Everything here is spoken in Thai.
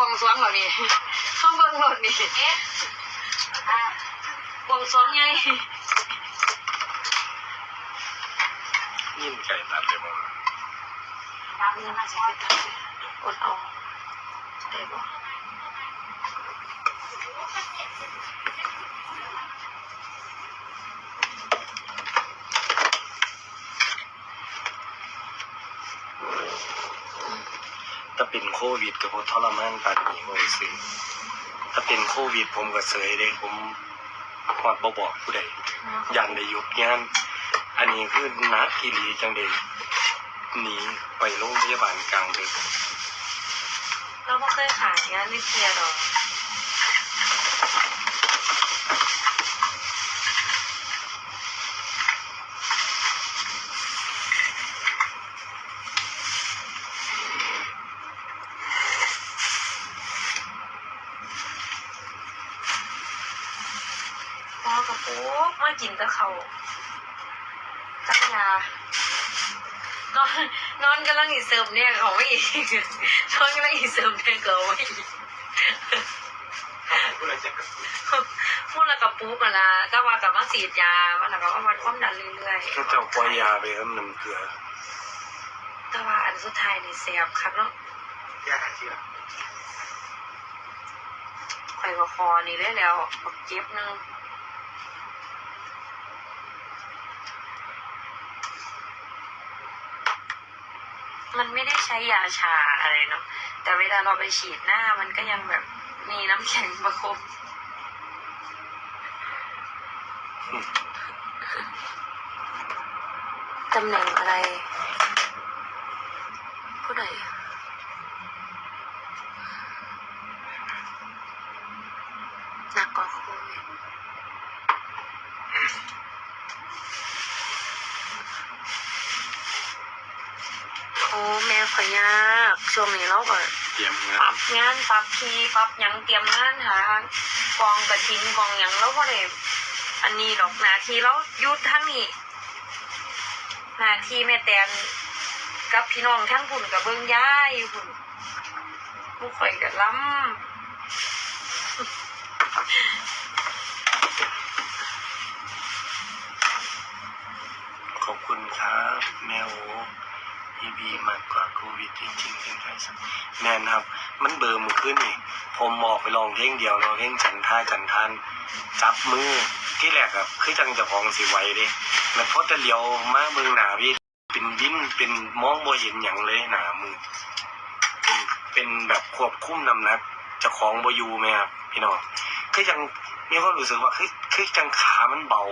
วงสรวงเหรอนี่เข้าเบิ่งรถนี่เอ๊ะอ่าบวงสรวงไงยิ่งไก่ตัดเลยมั้งน้ำจะมาช้อนอดเอาได้บ่ ถ้าเป็นโควิดกับผมทรมานปานนี้บ่ซื้อถ้าเป็นโควิด ผมก็เสยเลยผมฮอดบ่บอกผู้ใดยันได้หยุดงาน อันนี้คือนักอีหลีจังได๋หนีไปโรงพยาบาลกลางดึกเราไม่เคยขายงานไม่เคลียร์หรอก กระปุกมากินแตะเขากับยานอนนอนกำลังอีเสริมเนี่ยเขาไม่อีกนอนกำลังอีเสริมเนี่ยเขาไม่อีกผู้ใดจะกระพูดแล้วกับปุ๊กอะนะก็ว่ากับมาสีดยามันแล้วก็วัดความดันเรื่อยก็เจ้าปล่อยยาไปครับน้ำเกลือๆแต่ว่าอันสุดท้ายนี่เสียบครับเนาะยาเชื่อไข่กับคอนี่เลยแล้วบักเจ็บหนึง มันไม่ได้ใช้ยาชาอะไรเนาะแต่เวลาเราไปฉีดหน้ามันก็ยังแบบมีน้ำแข็งประคบตำแหน่งอะไรผู้ใดหนักกว่าโควิด โอ้แม่ขอยยากช่วงนี้เราก็เตรียมงาปรันบงานปรับทีปรับหยังเตรียมงานหากองกระทินกองหยังแล้วก็เลยอันนี้ดอกหนาทีแล้วหยุดทั้งนี้หนาทีแม่แตนกับพี่น้องทั้งผุ่นกับเบิ้งย้ายอยู่ผุ่นผู้ข่อยกับล้ขอบคุณครับ แมว พีบีมากกว่าโควิดจริงๆเป็นไงสักแม่นครับ มันเบอร์มือขึ้นนี่ผมออกไปลองเพลงเดียวเนาะเพลงจันท่าจันทานจับมือที่แรกอะคือจังจะของสิไวเด้แล้วพอจะเลี้ยวมาเบิ่งหนาพี่เป็นวิ้นเป็นมองบ่เห็นหยังเลยหนามือเป็นเป็นแบบควบคุมนำนักจะของบอยู่ไหมครับพี่น้องคือยังมีความรู้สึกว่าคือคือจังขามันเบา